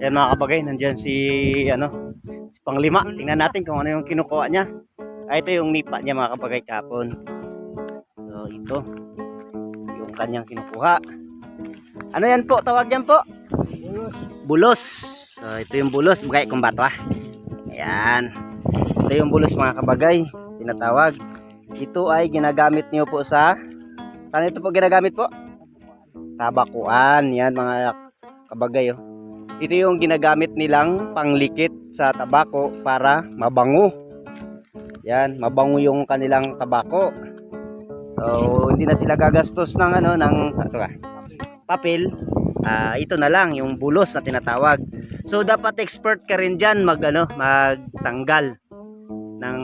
Yan mga kabagay, nandyan si ano, si Panglima. Tingnan natin kung ano yung kinukuha niya. Ah, ito yung nipa niya mga kabagay kapon. So ito, yung kanyang kinukuha. Ano yan po? Tawag yan po? Bulos. So ito yung bulos. Bagay kung bato ah. Ayan. Ito yung bulos mga kabagay. Tinatawag. Ito ay ginagamit niyo po sa... Saan ito po ginagamit po? Tabakuan. Yan mga kabagay oh. Ito yung ginagamit nilang panglikit sa tabako para mabango. Yan, mabango yung kanilang tabako. So, hindi na sila gagastos ng ano ng ito ka, papel. Ah, ito na lang yung bulos na tinatawag. So, dapat expert ka rin diyan mag ano, magtanggal ng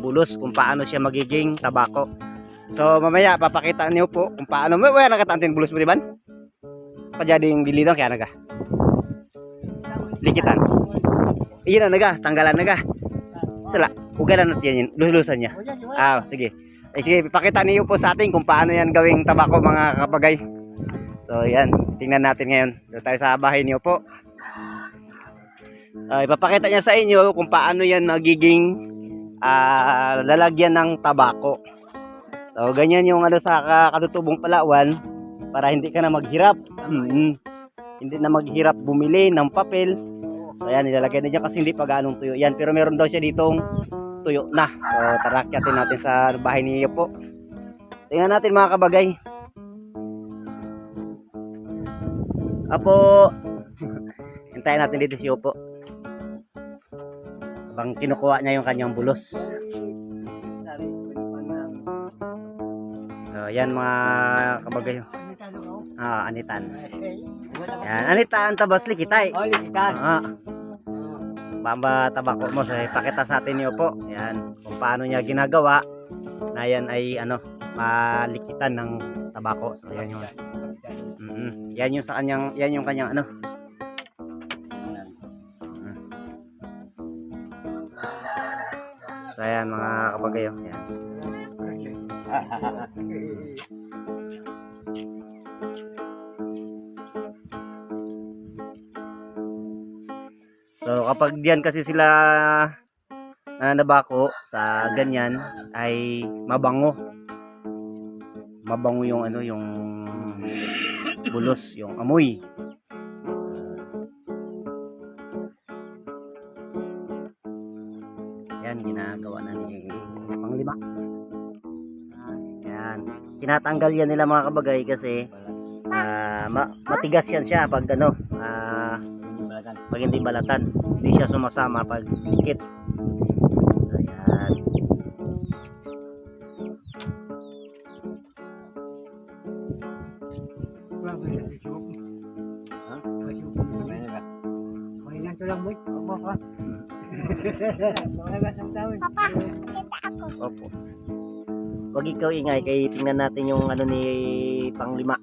bulos kung paano siya magiging tabako. So, mamaya papakita niyo po kung paano. May wala nakatantin bulos mo, di ba? Pajading dilito kaya naga likitan. Iyan na naga, tanggalan naga. Sala, ugalan natin yan, lulusan niya. Ah, sige. Eh, sige, pakita niyo po sa atin kung paano yan gawing tabako mga kapagay. So, yan. Tingnan natin ngayon. Doon tayo sa bahay niyo po. Ah, ipapakita niya sa inyo kung paano yan nagiging ah, lalagyan ng tabako. So, ganyan yung ano sa ka- katutubong palawan para hindi ka na maghirap. Mm, hindi na maghirap bumili ng papel. So, ayan, nilalagay na dyan kasi hindi pa ganong tuyo yan. Pero meron daw siya ditong tuyo na. So, tara, kyatin natin sa bahay niyo po. Tingnan natin mga kabagay. Apo, hintayin natin dito si Opo. Habang kinukuha niya yung kanyang bulos. So, yan mga kabagay. Ah, anitan. Yan, anitan tabas likitay. Oh, likitan. Ah. Bamba tabako mo sa ipakita sa atin niyo po. Yan, kung paano niya ginagawa na yan ay ano, malikitan ng tabako. So yan yung mm, yan yung sa kanyang yan yung kanyang ano. So ayan mga kabagayo. Yan. So kapag diyan kasi sila nananabako sa ganyan ay mabango. Mabango yung ano yung bulos, yung amoy. Yan ginagawa na ni panglima. Yan. Tinatanggal yan nila mga kabagay kasi ah, ma- matigas yan siya pag ano ah, pag hindi balatan. Hindi siya sumasama pag likit ayan. Opo. Wag ikaw ingay kay tingnan natin yung ano ni panglima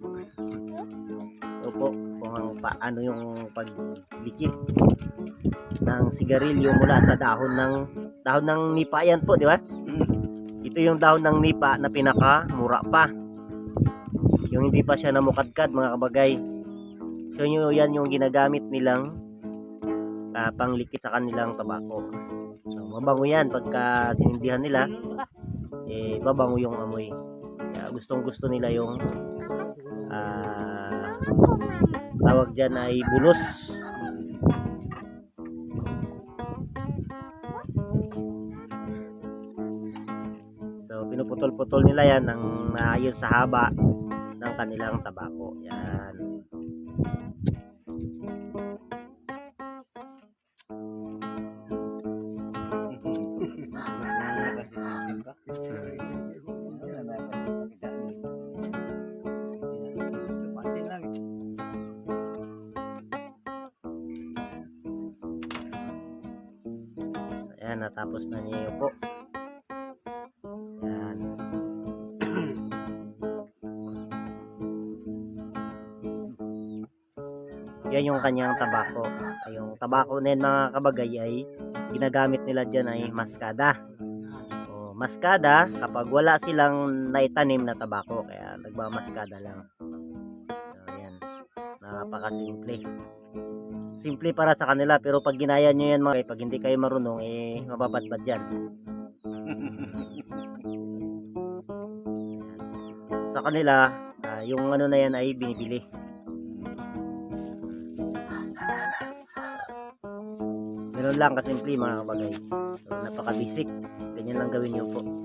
kung paano yung paglikit ng sigarilyo mula sa dahon ng dahon ng nipa. Yan po di ba? Ito yung dahon ng nipa na pinaka mura pa. Yung hindi pa siya namukadkad mga kabagay. So yun, yan yung ginagamit nilang ah, panglikit sa kanilang tabako. So mabango yan pagka sinindihan nila. Eh babango yung amoy. Kaya gustong gusto nila yung ah, tawag dyan ay bulos So pinuputol-putol nila yan ng naayon sa haba ng kanilang tabako. Ayan, natapos na niya po. Yan. Yan yung kanyang tabako. Yung tabako na yan, mga kabagay ay ginagamit nila dyan ay maskada. O, maskada kapag wala silang naitanim na tabako kaya nagmamaskada lang. So, yan. Napakasimple. Simple para sa kanila pero pag ginaya nyo yan mga pag hindi kayo marunong eh mababadbad yan sa kanila ah, yung ano na yan ay binibili Ganun lang kasimple mga kabagay. So, napaka-basic. Ganyan lang gawin nyo po.